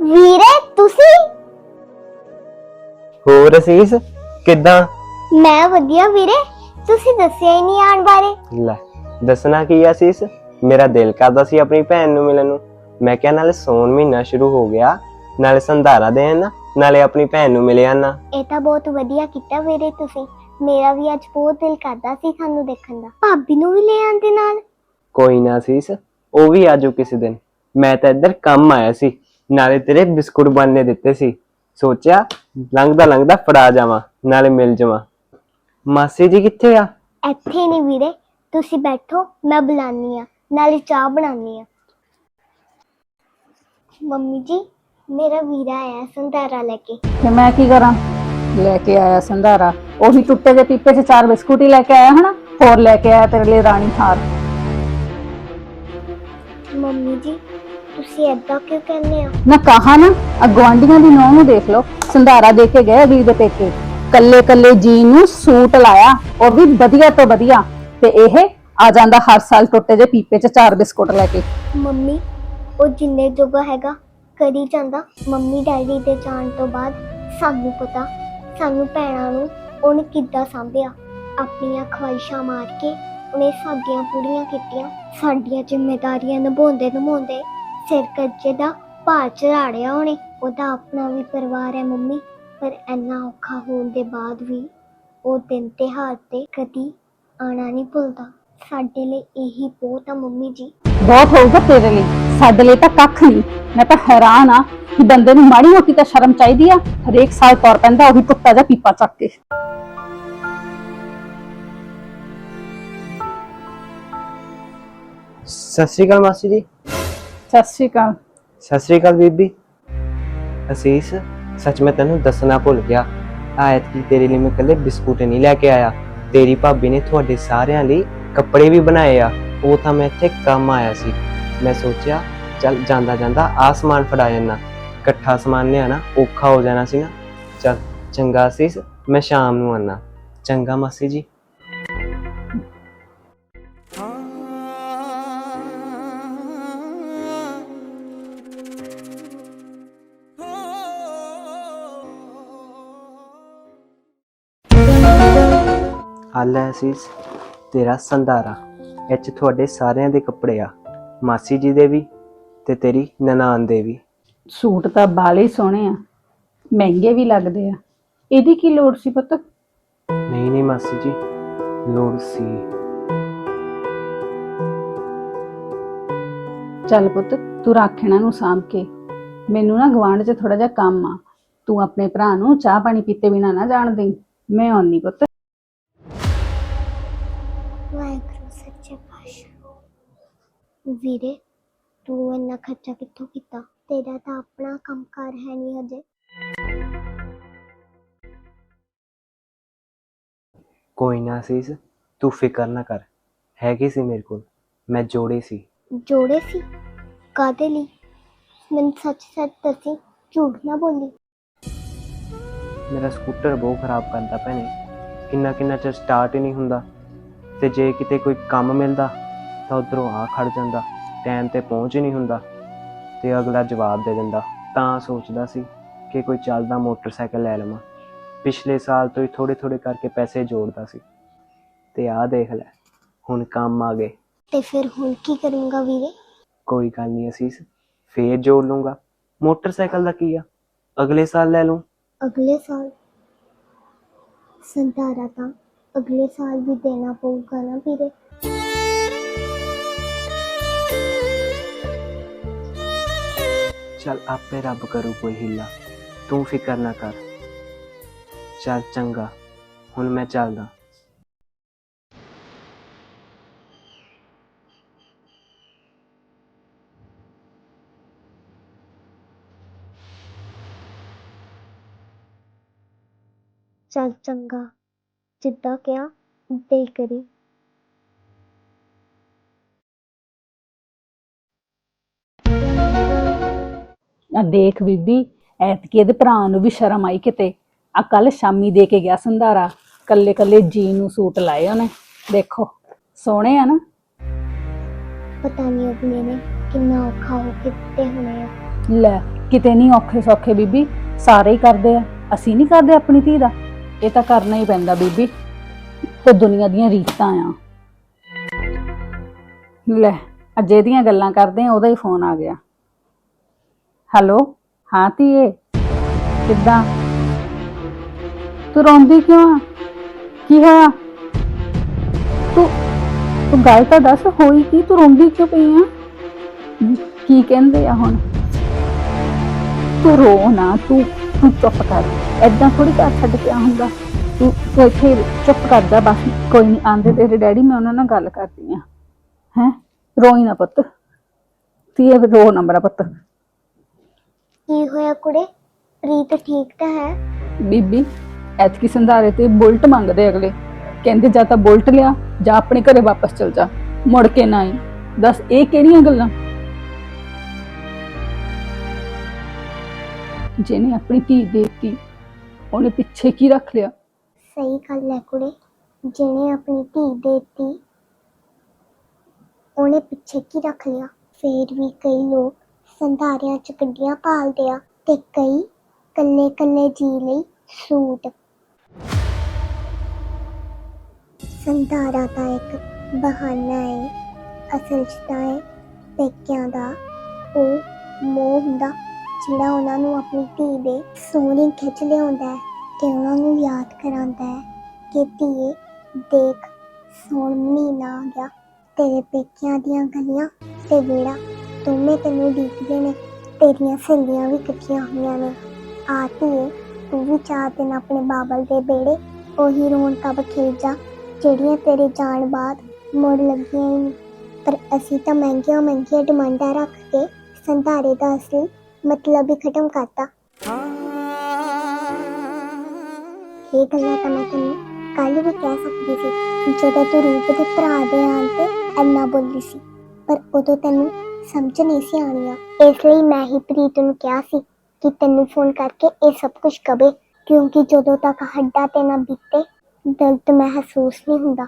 ਵੀਰੇ ਤੁਸੀਂ? ਹੋਰ ਅਸੀਸ ਕਿੱਦਾਂ? ਮੈਂ ਵਧੀਆ ਵੀਰੇ ਤੁਸੀਂ ਦੱਸਿਆ ਹੀ ਨਹੀਂ ਆਉਣ ਬਾਰੇ। ਲੈ ਦੱਸਣਾ ਕੀ ਆ ਅਸੀਸ? ਮੇਰਾ ਦਿਲ ਕਰਦਾ ਸੀ ਆਪਣੀ ਭੈਣ ਨੂੰ ਮਿਲਣ ਨੂੰ। ਮੈਂ ਕਿਹਾ ਨਾਲੇ ਸੌਣ ਮਹੀਨਾ ਸ਼ੁਰੂ ਹੋ ਗਿਆ ਨਾਲੇ ਸੰਧਾਰਾ ਦੇਣ ਨਾ ਨਾਲੇ ਆਪਣੀ ਭੈਣ ਨੂੰ ਮਿਲਿਆ ਨਾ। ਇਹ ਤਾਂ ਬਹੁਤ ਵਧੀਆ ਕੀਤਾ ਵੀਰੇ ਤੁਸੀਂ। ਮੇਰਾ ਵੀ ਅੱਜ ਬਹੁਤ ਦਿਲ ਕਰਦਾ ਸੀ ਤੁਹਾਨੂੰ ਦੇਖਣ ਦਾ। ਭਾਬੀ ਨੂੰ ਵੀ ਲੈ ਆਂਦੇ ਨਾਲ। ਕੋਈ ਨਾ ਅਸੀਸ ਉਹ ਵੀ ਆਜੋ ਕਿਸੇ ਦਿਨ। ਮੈਂ ਤਾਂ ਇੱਧਰ ਕੰਮ ਆਇਆ ਸੀ। ਨਾਲੇ ਤੇਰੇ ਬਿਸਕੁਟ ਬਣਨੇ ਦਿੱਤੇ ਸੀ। ਸੋਚਿਆ ਲੰਘਦਾ ਲੰਘਦਾ ਫੜਾ ਜਾਵਾਂ ਨਾਲੇ ਮਿਲ ਜਾਵਾਂ। ਮਾਸੀ ਜੀ ਕਿੱਥੇ ਆ? ਇੱਥੇ ਨਹੀਂ ਵੀਰੇ ਤੁਸੀਂ ਬੈਠੋ ਮੈਂ ਬੁਲਾਨੀ ਆ ਨਾਲੇ ਚਾਹ ਬਣਾਉਣੀ ਆ ਮੰਮੀ ਜੀ ਮੇਰਾ ਵੀਰਾ ਆਇਆ ਸੰਧਾਰਾ ਲੈ ਕੇ। ਤੇ ਮੈਂ ਕੀ ਕਰਾਂ? ਲੈ ਕੇ ਆਇਆ ਸੰਧਾਰਾ। ਉਹੀ ਟੁੱਟੇ ਦੇ ਪੀਪੇ 'ਚ ਚਾਰ ਬਿਸਕੁਟ ਹੀ ਲੈ ਕੇ ਆਇਆ ਹਨਾ? ਹੋਰ ਲੈ ਕੇ ਆਇਆ ਤੇਰੇ ਲਈ ਰਾਣੀ ਹਾਰ ਮੰਮੀ ਜੀ ਤੁਸੀਂ ਏਦਾਂ ਕਿਉਂ ਕਹਿੰਦੇ ਹੋ? ਨਾ ਕਹਾ ਨਾ ਆ ਗੁਆਂਢੀਆਂ ਦੀ ਨੌਂ ਨੂੰ ਦੇਖ ਲਓ ਸੰਧਾਰਾ ਦੇ ਕੇ ਗਏ ਅਗਲੀ ਦੇ ਪੇਕੇ। ਕੱਲੇ ਕੱਲੇ ਜੀ ਨੂੰ ਸੂਟ ਲਾਇਆ ਉਹ ਵੀ ਵਧੀਆ ਤੋਂ ਵਧੀਆ। ਤੇ ਇਹ ਆ ਜਾਂਦਾ ਹਰ ਸਾਲ ਟੁੱਟੇ ਦੇ ਪੀਪੇ 'ਚ ਚਾਰ ਬਿਸਕੁਟ ਲੈ ਕੇ। ਮੰਮੀ ਉਹ ਜਿੰਨੇ ਜੋਗਾ ਹੈਗਾ ਕਰੀ ਜਾਂਦਾ। ਮੰਮੀ ਡੈਡੀ ਦੇ ਜਾਣ ਤੋਂ ਬਾਅਦ ਸਾਨੂੰ ਪਤਾ ਸਾਨੂੰ ਭੈਣਾਂ ਨੂੰ ਉਹਨੇ ਕਿੱਦਾਂ ਸੰਭਿਆ। ਆਪਣੀਆਂ ਖਵਾਇਸ਼ਾਂ ਮਾਰ ਕੇ ਉਹਨੇ ਸਾਡੀਆਂ ਪੂਰੀਆਂ ਕੀਤੀਆਂ ਸਾਡੀਆਂ ਜ਼ਿੰਮੇਵਾਰੀਆਂ ਨਿਭਾਉਂਦੇ ਨਿਭਾਉਂਦੇ ਸਿਰ ਕੱਜੇ ਦਾ ਭਾਰ ਚੜਾੜਿਆ ਉਹਨੇ ਉਹਦਾ ਆਪਣਾ ਵੀ ਪਰਿਵਾਰ ਹੈ ਮੰਮੀ ਪਰ ਇੰਨਾ ਔਖਾ ਹੋਣ ਦੇ ਬਾਅਦ ਵੀ ਉਹ ਦਿਨ ਤਿਉਹਾਰ ਤੇ ਕਦੀ ਆਣਾ ਨਹੀਂ ਭੁੱਲਦਾ। ਸਾਡੇ ਲਈ ਇਹੀ ਬਹੁਤ ਆ ਮੰਮੀ ਜੀ। ਬਹੁਤ ਹੋਊਗਾ ਤੇਰੇ ਲਈ ਸਾਡੇ ਲਈ ਤਾਂ ਕੱਖ ਨਹੀਂ। ਮੈਂ ਤਾਂ ਹੈਰਾਨ ਆ ਕਿ ਬੰਦੇ ਨੂੰ ਮਾੜੀ ਮੋਟੀ ਤਾਂ ਸ਼ਰਮ ਚਾਹੀਦੀ ਆ ਹਰੇਕ ਸਾਲ ਤੌਰ ਪੈਂਦਾ ਉਹੀ ਟੁੱਟਾ ਜਿਹਾ ਪੀਪਾ ਚੱਕ ਕੇ। ਸਤਿ ਸ਼੍ਰੀ ਅਕਾਲ ਮਾਸੀ ਜੀ। ਸਤਿ ਸ਼੍ਰੀ ਅਕਾਲ। ਸਤਿ ਸ਼੍ਰੀ ਅਕਾਲ ਬੀਬੀ। ਅਸੀਸ, ਸੱਚ ਮੈਂ ਤੈਨੂੰ ਦੱਸਣਾ ਭੁੱਲ ਗਿਆ। ਆਇਤ ਕੀ ਤੇਰੇ ਲਈ ਮੈਂ ਕੱਲੇ ਬਿਸਕੁਟ ਨਹੀਂ ਲੈ ਕੇ ਆਇਆ। ਤੇਰੀ ਭਾਬੀ ਨੇ ਤੁਹਾਡੇ ਸਾਰਿਆਂ ਲਈ ਕੱਪੜੇ ਵੀ ਬਣਾਏ ਆ। ਉਹ ਤਾਂ ਮੈਂ ਇੱਥੇ ਕੰਮ ਆਇਆ ਸੀ। ਮੈਂ ਸੋਚਿਆ, ਚੱਲ ਜਾਂਦਾ ਜਾਂਦਾ ਆਸਮਾਨ ਫੜਾ ਜਾਣਾ ਇਕੱਠਾ ਸਮਾਨ ਲਿਆਣਾ, ਔਖਾ ਹੋ ਜਾਣਾ ਸੀ ਨਾ ਚੱਲ, ਚੰਗਾ ਅਸੀਸ, ਮੈਂ ਸ਼ਾਮ ਨੂੰ ਆਣਾ ਚੰਗਾ ਮਾਸੀ ਜੀ। ਹਾਲ ਹੈ ਅਸੀਸ ਤੇਰਾ ਸੰਧਾਰਾ। ਇਹ 'ਚ ਤੁਹਾਡੇ ਸਾਰਿਆਂ ਦੇ ਕੱਪੜੇ ਆ। ਮਾਸੀ ਜੀ ਦੇ ਵੀ ਤੇ ਤੇਰੀ ਨਨਾਣ ਦੇ ਵੀ। ਸੂਟ ਤਾਂ ਬਾਲੇ ਸੋਹਣੇ ਆ ਮਹਿੰਗੇ ਵੀ ਲੱਗਦੇ ਆ। ਇਹਦੀ ਕੀ ਲੋੜ ਸੀ ਪੁੱਤ? ਨਹੀਂ ਨਹੀਂ ਮਾਸੀ ਜੀ ਲੋੜ ਸੀ। ਚੱਲ ਪੁੱਤ ਤੂੰ ਰੱਖ ਇਹਨਾਂ ਨੂੰ ਸਾਂਭ ਕੇ। ਮੈਨੂੰ ਨਾ ਗਵਾਂਢ 'ਚ ਥੋੜਾ ਜਿਹਾ ਕੰਮ ਆ। ਤੂੰ ਆਪਣੇ ਭਰਾ ਨੂੰ ਚਾਹ ਪਾਣੀ ਪੀਤੇ ਬਿਨਾ ਨਾ ਜਾਣ ਦੇਈਂ। ਮੈਂ ਆਉਣੀ ਪੁੱਤ। ਵੀਰੇ ਤੂੰ ਇੰਨਾ ਖਰਚਾ ਕਿੱਥੋਂ ਕੀਤਾ? ਤੇਰਾ ਤਾਂ ਆਪਣਾ ਕੰਮਕਾਰ ਹੈ ਨਹੀਂ ਹਜੇ। ਕੋਈ ਨਾ ਅਸੀਸ ਤੂੰ ਫਿਕਰ ਨਾ ਕਰ। ਹੈਗੇ ਸੀ ਮੇਰੇ ਕੋਲ। ਮੈਂ ਜੋੜੇ ਸੀ। ਜੋੜੇ ਸੀ? ਕਾਦੇ ਲਈ? ਮੈਨੂੰ ਸੱਚ ਸੱਚ ਦੱਸੀ ਝੂਠ ਨਾ ਬੋਲੀ। ਮੇਰਾ ਸਕੂਟਰ ਬਹੁਤ ਖਰਾਬ ਕਰਦਾ ਭੈਣੇ। ਕਿੰਨਾ ਕਿੰਨਾ ਚਿਰ ਸਟਾਰਟ ਹੀ ਨਹੀਂ ਹੁੰਦਾ। ਤੇ ਜੇ ਕਿਤੇ ਕੋਈ ਕੰਮ ਮਿਲਦਾ ਤਾਂ ਉਧਰੋਂ ਆ ਖੜ ਜਾਂਦਾ ਟਾਈਮ ਤੇ ਪਹੁੰਚ ਹੀ ਨਹੀਂ ਹੁੰਦਾ ਤੇ ਅਗਲਾ ਜਵਾਬ ਦੇ ਦਿੰਦਾ ਤਾਂ ਸੋਚਦਾ ਸੀ ਕਿ ਕੋਈ ਚੱਲਦਾ ਮੋਟਰਸਾਈਕਲ ਲੈ ਲਵਾਂ। ਪਿਛਲੇ ਸਾਲ ਤੋਂ ਹੀ ਥੋੜੇ ਥੋੜੇ ਕਰਕੇ ਪੈਸੇ ਜੋੜਦਾ ਸੀ ਤੇ ਆਹ ਦੇਖ ਲੈ ਹੁਣ ਕੰਮ ਆ ਗਏ। ਤੇ ਫਿਰ ਹੁਣ ਕੀ ਕਰੂੰਗਾ ਵੀਰੇ? ਕੋਈ ਗੱਲ ਨਹੀਂ ਅਸੀਸ ਫੇਰ ਜੋੜ ਲੂੰਗਾ। ਮੋਟਰਸਾਈਕਲ ਦਾ ਕੀ ਆ? ਅਗਲੇ ਸਾਲ ਲੈ ਲੂੰ ਅਗਲੇ ਸਾਲ? ਸੰਧਾਰਾ ਤਾਂ ਅਗਲੇ ਸਾਲ ਵੀ ਦੇਣਾ ਪਊਗਾ ਨਾ ਵੀਰੇ। ਚੱਲ ਆਪੇ ਰੱਬ ਕਰੂ ਕੋਈ ਹਿੱਲਾ। ਤੂੰ ਫਿਕਰ ਨਾ ਕਰ। ਚੱਲ ਚੰਗਾ, ਹੁਣ ਮੈਂ ਚੱਲਦਾ। ਚੱਲ ਚੰਗਾ, ਜਿੱਦਾਂ ਕਿਹਾ ਦੇ ਕਰੀ। ਆ ਦੇਖ ਬੀਬੀ ਐਤਕੀ ਇਹਦੇ ਭਰਾ ਨੂੰ ਵੀ ਸ਼ਰਮ ਆਈ ਕਿਤੇ। ਆ ਕੱਲ ਸ਼ਾਮੀ ਦੇ ਕੇ ਗਿਆ ਸੰਧਾਰਾ। ਕੱਲੇ ਕੱਲੇ ਜੀ ਨੂੰ ਸੂਟ ਲਾਏ ਉਹਨੇ। ਦੇਖੋ ਸੋਹਣੇ ਆ ਨਾ। ਪਤਾ ਨਹੀਂ ਅਗਲੇ ਨੇ ਕਿੰਨਾ ਔਖਾ ਹੋ ਕੇ ਦਿੱਤੇ ਹੋਣੇ ਆ। ਲੈ ਕਿਤੇ ਨਹੀਂ ਔਖੇ ਸੌਖੇ ਬੀਬੀ ਸਾਰੇ ਹੀ ਕਰਦੇ ਆ। ਅਸੀਂ ਨਹੀਂ ਕਰਦੇ ਆਪਣੀ ਧੀ ਦਾ। ਇਹ ਤਾਂ ਕਰਨਾ ਹੀ ਪੈਂਦਾ ਬੀਬੀ। ਤੇ ਦੁਨੀਆ ਦੀਆਂ ਰੀਤਾਂ ਆ। ਲੈ ਅੱਜ ਇਹਦੀਆਂ ਗੱਲਾਂ ਕਰਦੇ ਆ ਉਹਦਾ ਹੀ ਫੋਨ ਆ ਗਿਆ। ਹੈਲੋ? ਹਾਂ ਧੀਏ। ਕਿੱਦਾਂ? ਤੂੰ ਰੋਂਦੀ ਕਿਉਂ ਆ? ਕੀ ਹੋਇਆ? ਤੂੰ ਤੂੰ ਗੱਲ ਤਾਂ ਦੱਸ, ਹੋਈ ਕੀ? ਤੂੰ ਰੋਂਦੀ ਕਿਉਂ ਪਈ ਆ? ਕੀ ਕਹਿੰਦੇ ਆ ਹੁਣ? ਤੂੰ ਰੋ ਨਾ, ਤੂੰ ਤੂੰ ਚੁੱਪ ਕਰ। ਐਦਾਂ ਥੋੜੀ ਘਰ ਛੱਡ ਕੇ ਆ ਹੁੰਦਾ ਤੂੰ ਤੂੰ ਇੱਥੇ ਚੁੱਪ ਕਰ ਜਾ, ਬਸ। ਕੋਈ ਨਹੀਂ ਆਂਦੇ ਤੇਰੇ ਡੈਡੀ, ਮੈਂ ਉਹਨਾਂ ਨਾਲ ਗੱਲ ਕਰਦੀ ਆ। ਹੈ? ਰੋਈ ਨਾ ਪੁੱਤ। ਧੀਏ, ਰੋ ਨਾ ਮੇਰਾ ਪੁੱਤ। ਕੀ ਹੋਇਆ ਕੁੜੇ? ਪ੍ਰੀਤ ਠੀਕ ਤਾਂ ਹੈ? ਬੀਬੀ ਐਤਕੀ ਸੰਧਾਰੇ ਤੇ ਬੁਲਟ ਮੰਗਦੇ ਅਗਲੇ। ਕਹਿੰਦੇ ਜਾਂ ਤਾਂ ਬੁਲਟ ਲਿਆ ਜਾਂ ਆਪਣੇ ਘਰੇ ਵਾਪਸ ਚਲ ਜਾ। ਮੁੜ ਕੇ ਨਾ ਆਈ। ਦੱਸ ਇਹ ਕਿਹੜੀਆਂ ਗੱਲਾਂ? ਜਿਹਨੇ ਆਪਣੀ ਧੀ ਦੇਤੀ ਉਹਨੇ ਪਿੱਛੇ ਕੀ ਰੱਖ ਲਿਆ? ਸਹੀ ਗੱਲ ਹੈ ਕੁੜੇ। ਜਿਹਨੇ ਆਪਣੀ ਧੀ ਦੇਤੀ ਉਹਨੇ ਪਿੱਛੇ ਕੀ ਰੱਖ ਲਿਆ? ਫੇਰ ਵੀ ਕਈ ਲੋਕ ਸੰਧਾਰਿਆਂ ਚ ਗੱਡੀਆਂ ਪਾਲਦੇ ਆ ਤੇ ਕਈ ਕੱਲੇ ਕੱਲੇ ਜੀ ਲਈ ਸੂਟ। ਸੰਧਾਰਾ ਤਾਂ ਇੱਕ ਬਹਾਨਾ ਹੈ ਅਸਲ ਚ ਤਾਂ ਇਹ ਪੇਕਿਆਂ ਦਾ ਉਹ ਮੋਹ ਹੁੰਦਾ, ਜਿਹੜਾ ਉਹਨਾਂ ਨੂੰ ਆਪਣੀ ਧੀ ਦੇ ਸੋਹਣੀ ਖਿੱਚ ਲਿਆਉਂਦਾ ਹੈ ਤੇ ਉਹਨਾਂ ਨੂੰ ਯਾਦ ਕਰਾਉਂਦਾ ਹੈ ਕਿ ਧੀਏ, ਦੇਖ ਸੌਣ ਮਹੀਨਾ ਆ ਗਿਆ, ਤੇਰੇ ਪੇਕਿਆਂ ਦੀਆਂ ਗਲੀਆਂ ਤੇ ਵਿਹੜਾ ਦੋਵੇਂ ਤੈਨੂੰ ਡੀਕਦੇ ਨੇ, ਤੇਰੀਆਂ ਸਹੇਲੀਆਂ ਵੀ ਇਕੱਠੀਆਂ ਹੋਈਆਂ ਨੇ। ਆ ਧੀਏ, ਤੂੰ ਵੀ ਚਾਰ ਦਿਨ ਆਪਣੇ ਬਾਬਲ ਦੇ ਬੇੜੇ, ਉਹੀ ਰੌਣਕਾਂ ਬਖੇਰ ਜਾ, ਜਿਹੜੀਆਂ ਤੇਰੇ ਜਾਣ ਬਾਅਦ ਮੁੜ ਲੱਗੀਆਂ ਹੀ ਨਹੀਂ। ਪਰ ਅਸੀਂ ਤਾਂ ਮਹਿੰਗੀਆਂ ਮਹਿੰਗੀਆਂ ਡਿਮਾਂਡਾਂ ਰੱਖ ਕੇ ਸੰਧਾਰੇ ਦਾ ਅਸਲੀ ਮਤਲਬ ਹੀ ਖਤਮ ਕਰਤਾ। ਇਹ ਗੱਲਾਂ ਤਾਂ ਮੈਂ ਤੈਨੂੰ ਕੱਲ ਵੀ ਕਹਿ ਸਕਦੀ ਸੀ, ਜਦੋਂ ਤੂੰ ਰੂਪ ਦੇ ਭਰਾ ਦੇ ਆਉਣ ਤੇ ਇੰਨਾ ਬੋਲੀ ਸੀ। ਪਰ ਉਦੋਂ ਤੈਨੂੰ ਸਮਝ ਨਹੀਂ ਸੀ ਆਉਣੀਆਂ ਇਸ ਲਈ ਮੈਂ ਹੀ ਪ੍ਰੀਤ ਨੂੰ ਕਿਹਾ ਸੀ ਕਿ ਤੈਨੂੰ ਫੋਨ ਕਰਕੇ ਇਹ ਸਭ ਕੁਝ ਕਵੇ, ਕਿਉਂਕਿ ਜਦੋਂ ਤੱਕ ਹੱਡਾ ਤੇ ਨਾ ਬੀਤੇ, ਦਰਦ ਮਹਿਸੂਸ ਨਹੀਂ ਹੁੰਦਾ।